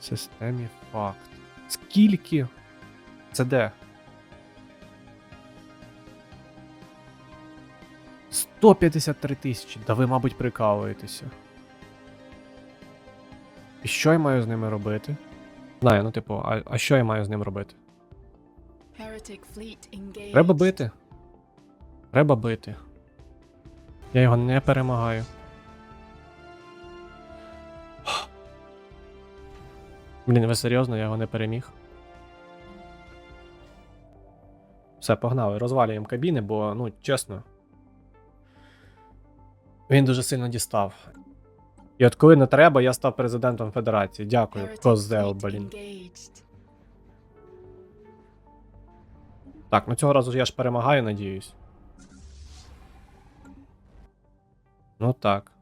Системі факт. Скільки? Це де? 153 тисячі. Да ви, мабуть, прикалуєтеся. І що я маю з ними робити? Знаю, ну типу, а, а що я маю з ним робити? Треба бити. Треба бити. Я його не перемагаю. Блін, ви серйозно, я його не переміг. Все, погнали, розвалюємо кабіни, бо, ну, чесно. Він дуже сильно дістав. І от коли не треба, я став президентом Федерації. Дякую, козел, блін. Так, ну цього разу я ж перемагаю, надіюсь. Ну так.